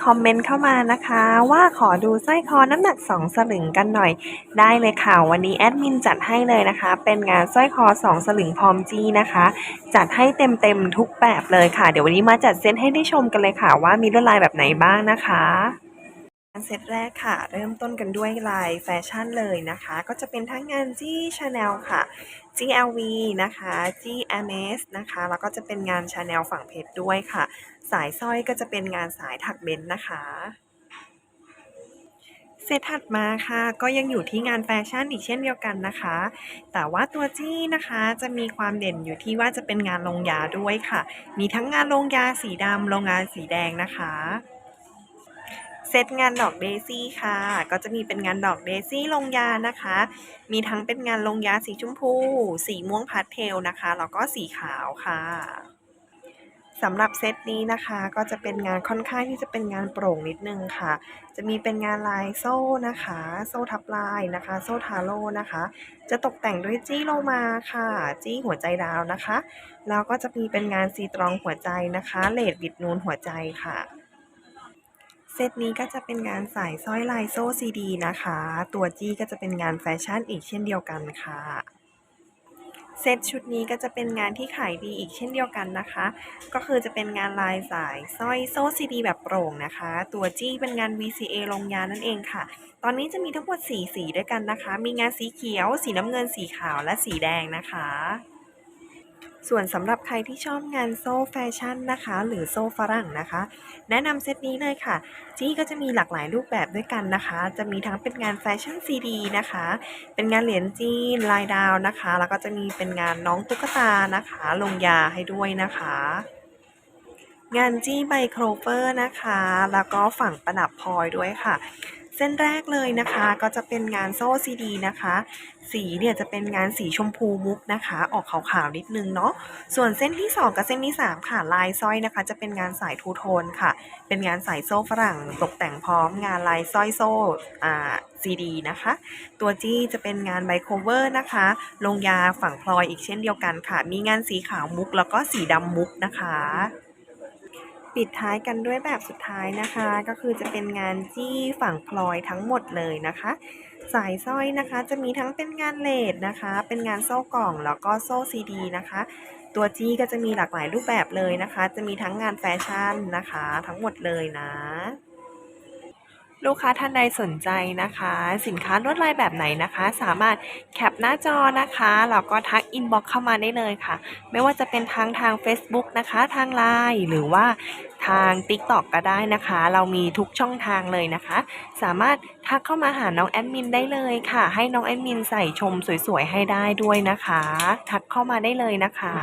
คอมเมนต์เข้ามานะคะว่าขอดูสร้อยคอน้ำหนัก 2 สลึงกันหน่อย ได้เลยค่ะ วันนี้แอดมินจัดให้เลยนะคะ เป็นงานสร้อยคอ 2 สลึงพร้อมจี้นะคะ จัดให้เต็มๆทุกแบบเลยค่ะ เดี๋ยววันนี้มาจัดเซตให้ได้ชมกันเลยค่ะ ว่ามีลวดลายแบบไหนบ้างนะคะ เซตแรกค่ะ เริ่มต้นกันด้วยลายแฟชั่นเลยนะคะ ก็จะเป็นทั้งงานจี้ชาแนลค่ะ GLV นะคะ GMS นะคะ แล้วก็จะเป็นงานชาแนลฝั่งเพชรด้วยค่ะ สายสร้อยก็จะเป็นงานสายถักเบนนะคะเซตถัดมาค่ะก็ยังอยู่ที่งานแฟชั่นอีกเช่นเดียวกันนะคะ แต่ว่าตัวจี้นะคะจะมีความเด่นอยู่ที่ว่าจะเป็นงานลงยาด้วยค่ะ มีทั้งงานลงยาสีดำลงงานสีแดงนะคะ เซตงานดอกเดซี่ค่ะ ก็จะมีเป็นงานดอกเดซี่ลงยานะคะ มีทั้งเป็นงานลงยาสีชมพู สีม่วงพาสเทลนะคะ แล้วก็สีขาวค่ะสำหรับเซตนี้นะคะก็จะเป็นงานค่อนข้างที่จะเป็นงานโปร่งนิดนึงค่ะ จะมีเป็นงานลายโซ่นะคะ โซ่ทับลายนะคะ โซ่ทาโร่นะคะ จะตกแต่งด้วยจี้โลมาค่ะ จี้หัวใจดาวนะคะ แล้วก็จะมีเป็นงานซีตรองหัวใจนะคะเลดบิดนูนหัวใจค่ะ ตนี้ก็จะเป็นงานสายสร้อยลายโซ่ซีดีนะคะ ตัวจี้ก็จะเป็นงานแฟชั่นอีกเช่นเดียวกันค่ะเซตชุดนี้ก็จะเป็นงานที่ขายดีอีกเช่นเดียวกันนะคะ ก็คือจะเป็นงานลายสายสร้อยโซ่ซีดีแบบโปร่งนะคะ ตัวจี้เป็นงาน VCA ลงยานั่นเองค่ะ ตอนนี้จะมีทั้งหมด 4 สีด้วยกันนะคะ มีงานสีเขียว สีน้ำเงินสีขาวและสีแดงนะคะ ส่วนสำหรับใครที่ชอบงานโซ่แฟชั่นนะคะ หรือโซ่ฝรั่งนะคะ แนะนำเซตนี้เลยค่ะจี้ก็จะมีหลากหลายรูปแบบด้วยกันนะคะ จะมีทั้งเป็นงานแฟชั่นซีดีนะคะ เป็นงานเหรียญจีนลายดาวนะคะ แล้วก็จะมีเป็นงานน้องตุ๊กตานะคะ ลงยาให้ด้วยนะคะ งานจี้ใบโครเวอร์นะคะ แล้วก็ฝั่งประดับพลอยด้วยค่ะ เส้นแรกเลยนะคะ ก็จะเป็นงานโซ่ซีดีนะคะ สีเนี่ยจะเป็นงานสีชมพูมุกนะคะ ออกขาวๆนิดนึงเนาะส่วนเส้นที่ 2 กับเส้นที่ 3 ค่ะลายสร้อยนะคะ จะเป็นงานสายทูโทนค่ะ เป็นงานสายโซ่ฝรั่งตกแต่งพร้อมงานลายสร้อยโซ่อ่าซีดีนะคะ ตัวจี้จะเป็นงานไบโคเวอร์นะคะ ลงยาฝั่งพลอยอีกเช่นเดียวกันค่ะ มีงานสีขาวมุกแล้วก็สีดำมุกนะคะ ปิดท้ายกันด้วยแบบสุดท้ายนะคะ ก็คือจะเป็นงานจี้ฝั่งพลอยทั้งหมดเลยนะคะ สายสร้อยนะคะจะมีทั้งเป็นงานเลดนะคะ เป็นงานโซ่กล่องแล้วก็โซ่ซีดีนะคะ ตัวจี้ก็จะมีหลากหลายรูปแบบเลยนะคะ จะมีทั้งงานแฟชั่นนะคะ ทั้งหมดเลยนะ ลูกค้าท่านใดสนใจนะคะ สินค้าลวดลายแบบไหนนะคะ สามารถแคปหน้าจอนะคะแล้วก็ทักอินบ็อกเข้ามาได้เลยค่ะ ไม่ว่าจะเป็นทางทาง Facebook นะคะ ทาง Line หรือว่าทาง TikTok ก็ได้นะคะ เรามีทุกช่องทางเลยนะคะ สามารถทักเข้ามาหาน้องแอดมินได้เลยค่ะ ให้น้องแอดมินใส่ชมสวยๆให้ได้ด้วยนะคะ ทักเข้ามาได้เลยนะคะ